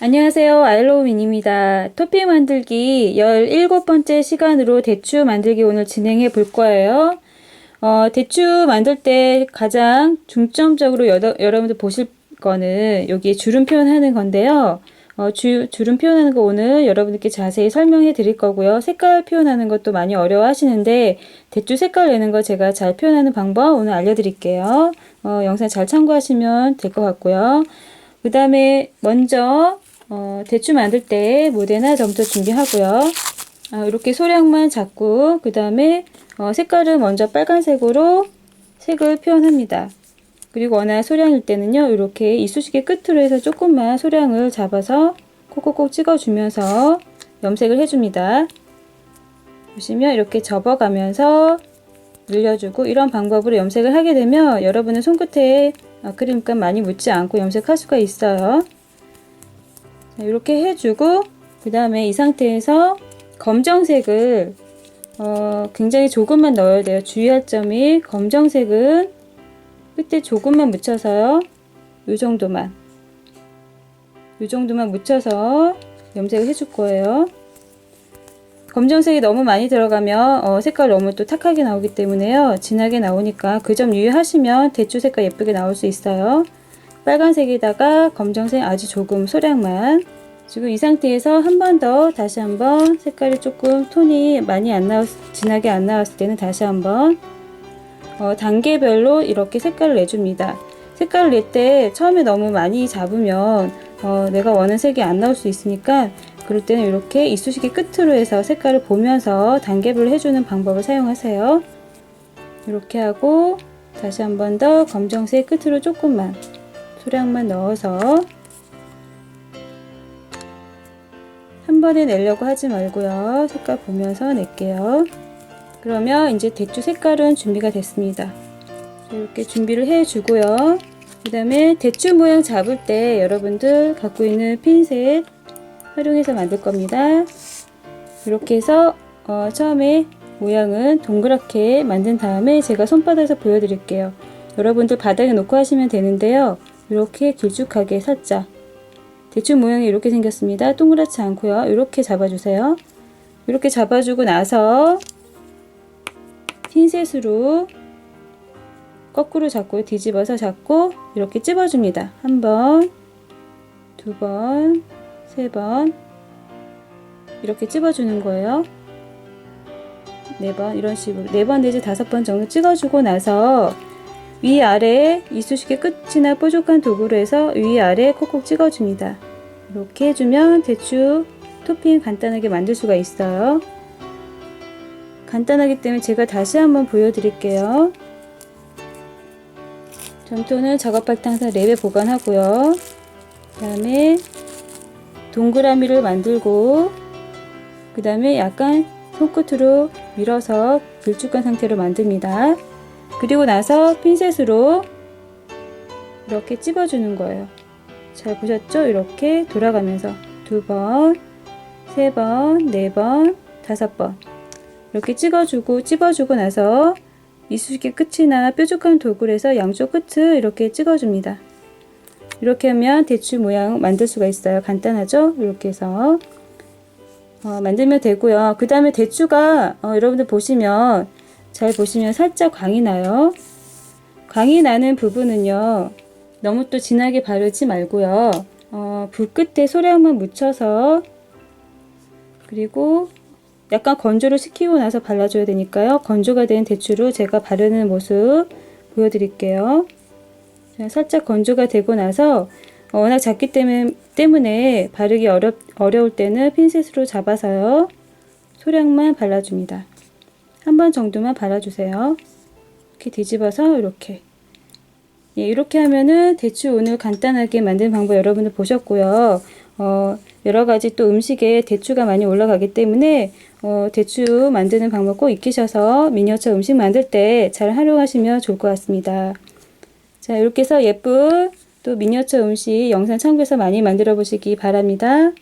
안녕하세요. 아일로우민입니다. 토핑 만들기 17번째 시간으로 대추 만들기 오늘 진행해 볼 거예요. 어, 대추 만들 때 가장 중점적으로 여러, 여러분들 보실 거는 여기 주름 표현하는 건데요. 어, 주, 주름 표현하는 거 오늘 여러분들께 자세히 설명해 드릴 거고요. 색깔 표현하는 것도 많이 어려워 하시는데 대추 색깔 내는 거 제가 잘 표현하는 방법 오늘 알려드릴게요. 어, 영상 잘 참고하시면 될 것 같고요. 그 다음에 먼저 어, 대추 만들 때 모대나 점토 준비하고요. 아, 이렇게 소량만 잡고 그 다음에 어, 색깔은 먼저 빨간색으로 색을 표현합니다. 그리고 워낙 소량일 때는요 이렇게 이쑤시개 끝으로 해서 조금만 소량을 잡아서 콕콕콕 찍어주면서 염색을 해줍니다. 보시면 이렇게 접어가면서 늘려주고 이런 방법으로 염색을 하게 되면 여러분의 손끝에 아크릴감 많이 묻지 않고 염색할 수가 있어요. 자, 이렇게 해주고 그 다음에 이 상태에서 검정색을 어, 굉장히 조금만 넣어야 돼요. 주의할 점이 검정색은 끝에 조금만 묻혀서요. 이 정도만 이 정도만 묻혀서 염색을 해줄 거예요. 검정색이 너무 많이 들어가면 어, 색깔 너무 또 탁하게 나오기 때문에요. 진하게 나오니까 그 점 유의하시면 대추 색깔 예쁘게 나올 수 있어요. 빨간색에다가 검정색 아주 조금 소량만 지금 이 상태에서 한 번 더 다시 한번 색깔이 조금 톤이 많이 안 나왔 진하게 안 나왔을 때는 다시 한번 어, 단계별로 이렇게 색깔을 내줍니다. 색깔을 낼 때 처음에 너무 많이 잡으면 어, 내가 원하는 색이 안 나올 수 있으니까 그럴 때는 이렇게 이쑤시개 끝으로 해서 색깔을 보면서 단계별로 해주는 방법을 사용하세요. 이렇게 하고 다시 한 번 더 검정색 끝으로 조금만 소량만 넣어서 한 번에 내려고 하지 말고요. 색깔 보면서 낼게요. 그러면 이제 대추 색깔은 준비가 됐습니다. 이렇게 준비를 해주고요. 그 다음에 대추 모양 잡을 때 여러분들 갖고 있는 핀셋 활용해서 만들 겁니다. 이렇게 해서 어, 처음에 모양은 동그랗게 만든 다음에 제가 손바닥에서 보여드릴게요. 여러분들 바닥에 놓고 하시면 되는데요. 이렇게 길쭉하게 살짝 대충 모양이 이렇게 생겼습니다. 동그랗지 않고요. 이렇게 잡아주세요. 이렇게 잡아주고 나서 핀셋으로 거꾸로 잡고 뒤집어서 잡고 이렇게 찝어줍니다. 한 번, 두 번, 세 번 이렇게 찝어주는 거예요. 네 번 이런 식으로 네 번 내지 다섯 번 정도 찍어주고 나서 위아래 이쑤시개 끝이나 뾰족한 도구로 해서 위아래 콕콕 찍어줍니다. 이렇게 해주면 대추 토핑 간단하게 만들 수가 있어요. 간단하기 때문에 제가 다시 한번 보여드릴게요. 점토는 작업할 때 항상 랩에 보관하고요. 그 다음에 동그라미를 만들고 그 다음에 약간 손끝으로 밀어서 길쭉한 상태로 만듭니다. 그리고 나서 핀셋으로 이렇게 찝어주는 거예요. 잘 보셨죠? 이렇게 돌아가면서 두 번, 세 번, 네 번, 다섯 번 이렇게 찍어주고 찝어주고 나서 이쑤시개 끝이나 뾰족한 도구를 해서 양쪽 끝을 이렇게 찍어줍니다. 이렇게 하면 대추 모양 만들 수가 있어요. 간단하죠? 이렇게 해서 어, 만들면 되고요. 그 다음에 대추가 어, 여러분들 보시면 잘 보시면 살짝 광이 나요. 광이 나는 부분은요. 너무 또 진하게 바르지 말고요. 어, 불 끝에 소량만 묻혀서 그리고 약간 건조를 시키고 나서 발라줘야 되니까요. 건조가 된 대추로 제가 바르는 모습 보여드릴게요. 자, 살짝 건조가 되고 나서 어, 워낙 작기 때문에 바르기 어렵, 어려울 때는 핀셋으로 잡아서요. 소량만 발라줍니다. 한 번 정도만 발라주세요. 이렇게 뒤집어서 이렇게 예, 이렇게 하면은 대추 오늘 간단하게 만든 방법 여러분들 보셨고요. 어, 여러 가지 또 음식에 대추가 많이 올라가기 때문에 어, 대추 만드는 방법 꼭 익히셔서 미니어처 음식 만들 때 잘 활용하시면 좋을 것 같습니다. 자, 이렇게 해서 예쁜 또 미니어처 음식 영상 참고해서 많이 만들어 보시기 바랍니다.